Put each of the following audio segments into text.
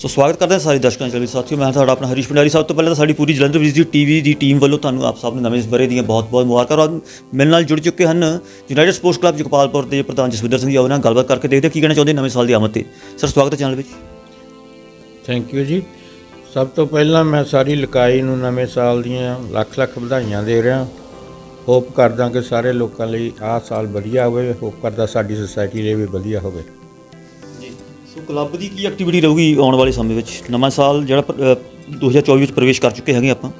ਸੋ ਸਵਾਗਤ ਕਰਦੇ ਹਾਂ ਸਾਰੇ ਦਰਸ਼ਕਾਂ ਚਲਵੀ ਸਾਥੀਓ, ਮੈਂ ਤੁਹਾਡਾ ਆਪਣਾ ਹਰੀਸ਼ ਪੰਡਾਰੀ ਸਭ ਤੋਂ ਪਹਿਲਾਂ ਤਾਂ ਸਾਡੀ ਪੂਰੀ ਜਲੰਧਰ ਵਿਜ਼ਿਟ ਟੀਵੀ ਦੀ ਟੀਮ ਵੱਲੋਂ ਤੁਹਾਨੂੰ ਆਪ ਸਭ ਨੂੰ ਨਵੇਂ ਬਰੇ ਦੀਆਂ ਬਹੁਤ-ਬਹੁਤ ਮੁਬਾਰਕਾਂ ਔਰ ਮੇਰੇ ਨਾਲ ਜੁੜ ਚੁੱਕੇ ਹਨ ਯੂਨਾਈਟਿਡ ਸਪੋਰਟਸ ਕਲੱਬ ਜਗਪਾਲਪੁਰ ਦੇ ਪ੍ਰਧਾਨ ਜਸਵਿੰਦਰ ਸਿੰਘ ਜੀ। ਉਹਨਾਂ ਨਾਲ ਗੱਲਬਾਤ ਕਰਕੇ ਦੇਖਦੇ ਹਾਂ ਕੀ ਕਹਿਣਾ ਚਾਹੁੰਦੇ ਨਵੇਂ ਸਾਲ ਦੀ ਆਮਦ ਤੇ। ਸਰ, ਸਵਾਗਤ ਹੈ ਚੈਨਲ ਵਿੱਚ। ਥੈਂਕ ਯੂ ਜੀ। ਸਭ ਤੋਂ ਪਹਿਲਾਂ ਮੈਂ ਸਾਰੀ ਲਕਾਈ ਨੂੰ ਨਵੇਂ ਸਾਲ ਦੀਆਂ ਲੱਖ ਲੱਖ ਵਧਾਈਆਂ ਦੇ ਰਿਹਾ। ਹੋਪ ਕਰਦਾ ਕਿ ਸਾਰੇ ਲੋਕਾਂ ਲਈ ਆਹ ਸਾਲ ਵਧੀਆ ਹੋਵੇ। ਹੋਪ ਕਰਦਾ ਸਾਡੀ ਸੁਸਾਇਟੀ ਲਈ ਵੀ ਵਧੀਆ ਹੋਵੇ। ਕਲੱਬ ਦੀ ਕੀ ਐਕਟੀਵਿਟੀ ਰਹੂਗੀ ਆਉਣ ਵਾਲੇ ਸਮੇਂ ਵਿੱਚ? ਨਵਾਂ ਸਾਲ ਜਿਹੜਾ ਪ- ਅ, 2024 ਵਿੱਚ ਪ੍ਰਵੇਸ਼ ਕਰ ਚੁੱਕੇ ਹੈਗੇ ਆਪਾਂ।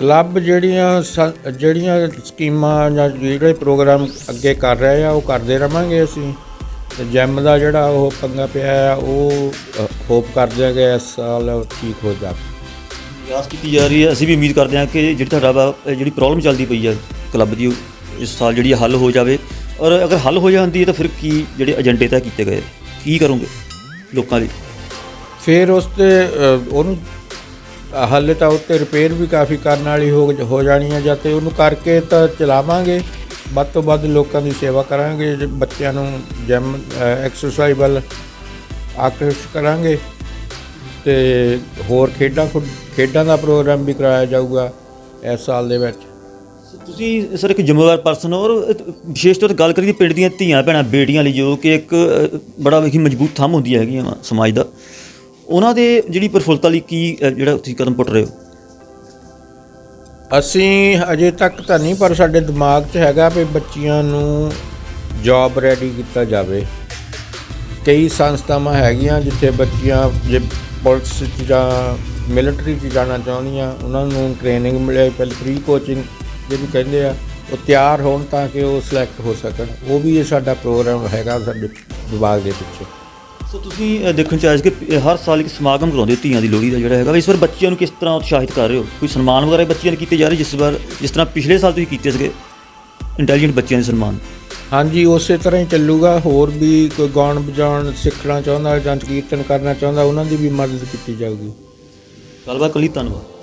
ਕਲੱਬ ਜਿਹੜੀਆਂ ਸ- ਜਿਹੜੀਆਂ ਸਕੀਮਾਂ ਜਾਂ ਜਿਹੜੇ ਪ੍ਰੋਗਰਾਮ ਅੱਗੇ ਕਰ ਰਹੇ ਆ ਉਹ ਕਰਦੇ ਰਵਾਂਗੇ ਅਸੀਂ। ਤੇ ਜੈਮ ਦਾ ਜਿਹੜਾ ਉਹ ਪੰਗਾ ਪਿਆ ਆ ਉਹ ਹੋਪ ਕਰਦੇ ਆ ਕਿ ਇਸ ਸਾਲ ਠੀਕ ਹੋ ਜਾਵੇ। ਆਸ ਕੀਤੀ ਜਾ ਰਹੀ ਹੈ। ਅਸੀਂ ਵੀ ਉਮੀਦ ਕਰਦੇ ਹਾਂ ਕਿ ਜਿਹੜੀ ਤੁਹਾਡਾ ਵਾ ਜਿਹੜੀ ਪ੍ਰੋਬਲਮ ਚੱਲਦੀ ਪਈ ਹੈ ਕਲੱਬ ਦੀ ਉਹ ਇਸ ਸਾਲ ਜਿਹੜੀ ਹੈ ਹੱਲ ਹੋ ਜਾਵੇ। ਔਰ ਅਗਰ ਹੱਲ ਹੋ ਜਾਂਦੀ ਹੈ ਤਾਂ ਫਿਰ ਕੀ ਜਿਹੜੇ ਏਜੰਡੇ ਤੈਅ ਕੀਤੇ ਗਏ? ਕੀ ਕਰੋਗੇ? ਲੋਕਾਂ ਦੀ। ਫਿਰ ਉਸ ਤੇ ਅ, ਉਹਨੂੰ ਹਾਲੇ ਤਾਂ ਉੱਤੇ ਰਿਪੇਅਰ ਵੀ ਕਾਫੀ ਕਰਨ ਵਾਲੀ ਹੋ ਹੋ ਜਾਣੀ ਹੈ ਜਾਂ ਤੇ ਉਹਨੂੰ ਕਰਕੇ ਤਾਂ ਚਲਾਵਾਂਗੇ। ਵੱਧ ਤੋਂ ਵੱਧ ਲੋਕਾਂ ਦੀ ਸੇਵਾ ਕਰਾਂਗੇ ਜੇ ਬੱਚਿਆਂ ਨੂੰ ਜਿਮ ਐਕਸਰਸਾਈਜ਼ ਵੱਲ ਆਕਰਸ਼ਿਤ ਕਰਾਂਗੇ। ਤੇ ਹੋਰ ਖੇਡਾਂ ਖੁ- ਖੇਡਾਂ ਦਾ ਪ੍ਰੋਗਰਾਮ ਵੀ ਕਰਾਇਆ ਜਾਊਗਾ ਇਸ ਸਾਲ ਦੇ ਵਿੱਚ। ਤੁਸੀਂ ਸਰ ਇੱਕ ਜ਼ਿੰਮੇਵਾਰ ਪਰਸਨ ਹੋ ਔਰ ਵਿਸ਼ੇਸ਼ ਤੌਰ ਤੇ ਗੱਲ ਕਰੀਏ ਪਿੰਡ ਦੀਆਂ ਧੀਆਂ ਭੈਣਾਂ ਬੇਟੀਆਂ ਲਈ ਜੋ ਕਿ ਇੱਕ ਬੜਾ ਹੀ ਮਜ਼ਬੂਤ ਥੰਮ ਹੁੰਦੀਆਂ ਹੈਗੀਆਂ ਵਾ ਸਮਾਜ ਦਾ। ਉਹਨਾਂ ਦੇ ਜਿਹੜੀ ਪ੍ਰਫੁੱਲਤਾ ਲਈ ਕੀ ਜਿਹੜਾ ਤੁਸੀਂ ਕਦਮ ਪੁੱਟ ਰਹੇ ਹੋ? ਅਸੀਂ ਅਜੇ ਤੱਕ ਤਾਂ ਨਹੀਂ, ਪਰ ਸਾਡੇ ਦਿਮਾਗ 'ਚ ਹੈਗਾ ਵੀ ਬੱਚੀਆਂ ਨੂੰ ਜੌਬ ਰੈਡੀ ਕੀਤਾ ਜਾਵੇ। ਕਈ ਸੰਸਥਾਵਾਂ ਹੈਗੀਆਂ ਜਿੱਥੇ ਬੱਚੀਆਂ ਜੇ ਪੁਲਿਸ 'ਚ ਜਾਂ ਮਿਲਟਰੀ 'ਚ ਜਾਣਾ ਚਾਹੁੰਦੀਆਂ, ਉਹਨਾਂ ਨੂੰ ਟ੍ਰੇਨਿੰਗ ਮਿਲੇ, ਪਹਿਲੇ ਫ੍ਰੀ ਕੋਚਿੰਗ ਜਿਹਨੂੰ ਕਹਿੰਦੇ ਆ ਉਹ ਤਿਆਰ ਹੋਣ ਤਾਂ ਕਿ ਉਹ ਸਿਲੈਕਟ ਹੋ ਸਕਣ। ਉਹ ਵੀ ਇਹ ਸਾਡਾ ਪ੍ਰੋਗਰਾਮ ਹੈਗਾ ਸਾਡੇ ਵਿਭਾਗ ਦੇ ਪਿੱਛੇ। ਸੋ ਤੁਸੀਂ ਦੇਖਣ ਚ ਆਇਆ ਸੀ ਕਿ ਹਰ ਸਾਲ ਇੱਕ ਸਮਾਗਮ ਕਰਾਉਂਦੇ ਹੋ ਧੀਆਂ ਦੀ ਲੋਹੜੀ ਦਾ ਜਿਹੜਾ ਹੈਗਾ। ਇਸ ਵਾਰ ਬੱਚਿਆਂ ਨੂੰ ਕਿਸ ਤਰ੍ਹਾਂ ਉਤਸ਼ਾਹਿਤ ਕਰ ਰਹੇ ਹੋ? ਕੋਈ ਸਨਮਾਨ ਵਗੈਰਾ ਬੱਚਿਆਂ ਨੂੰ ਕੀਤੇ ਜਾ ਰਹੇ ਜਿਸ ਵਾਰ ਜਿਸ ਤਰ੍ਹਾਂ ਪਿਛਲੇ ਸਾਲ ਤੁਸੀਂ ਕੀਤੇ ਸੀਗੇ ਇੰਟੈਲੀਜੈਂਟ ਬੱਚਿਆਂ ਦੇ ਸਨਮਾਨ? ਹਾਂਜੀ ਉਸੇ ਤਰ੍ਹਾਂ ਹੀ ਚੱਲੂਗਾ। ਹੋਰ ਵੀ ਕੋਈ ਗਾਉਣ ਵਜਾਉਣ ਸਿੱਖਣਾ ਚਾਹੁੰਦਾ ਜਾਂ ਕੀਰਤਨ ਕਰਨਾ ਚਾਹੁੰਦਾ ਉਹਨਾਂ ਦੀ ਵੀ ਮਦਦ ਕੀਤੀ ਜਾਊਗੀ। ਗੱਲਬਾਤ ਕਲੀ ਧੰਨਵਾਦ।